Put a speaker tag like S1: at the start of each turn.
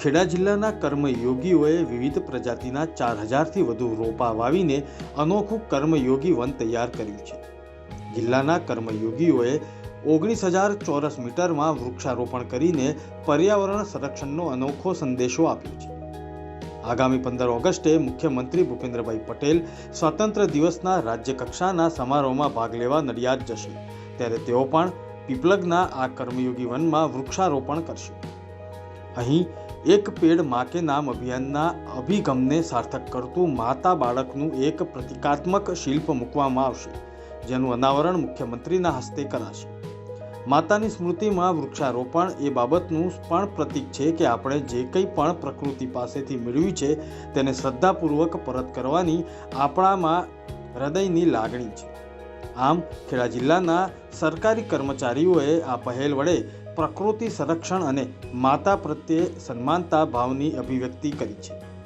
S1: ખેડા જિલ્લાના કર્મયોગીઓએ વિવિધ પ્રજાતિના ચાર હજારથી વધુ રોપા વાવીને અનોખું કર્મયોગી વન તૈયાર કર્યું છે. જિલ્લાના કર્મયોગીઓએ ઓગણીસ હજાર ચોરસ મીટરમાં વૃક્ષારોપણ કરીને પર્યાવરણ સંરક્ષણનો અનોખો સંદેશો આપ્યો છે. આગામી પંદર ઓગસ્ટે મુખ્યમંત્રી ભૂપેન્દ્રભાઈ પટેલ સ્વાતંત્ર્ય દિવસના રાજ્યકક્ષાના સમારોહમાં ભાગ લેવા નડિયાદ જશે. ત્યારે તેઓ પણ પીપલગના આ કર્મયોગી વનમાં વૃક્ષારોપણ કરશે. અહીં એક પેડ મા કે નામ અભિયાનના અભિગમને સાર્થક કરતું માતા બાળકનું એક પ્રતિકાત્મક શિલ્પ મૂકવામાં આવશે, જેનું અનાવરણ મુખ્યમંત્રીના હસ્તે કરાશે. માતાની સ્મૃતિમાં વૃક્ષારોપણ એ બાબતનું પણ પ્રતીક છે કે આપણે જે કંઈ પણ પ્રકૃતિ પાસેથી મેળવ્યું છે, તેને શ્રદ્ધાપૂર્વક પરત કરવાની આપણામાં હૃદયની લાગણી છે. આમ, ખેડા જિલ્લાના સરકારી કર્મચારીઓએ આ પહેલ વડે પ્રકૃતિ સંરક્ષણ અને માતા પ્રત્યે સન્માનતા ભાવની અભિવ્યક્તિ કરી છે.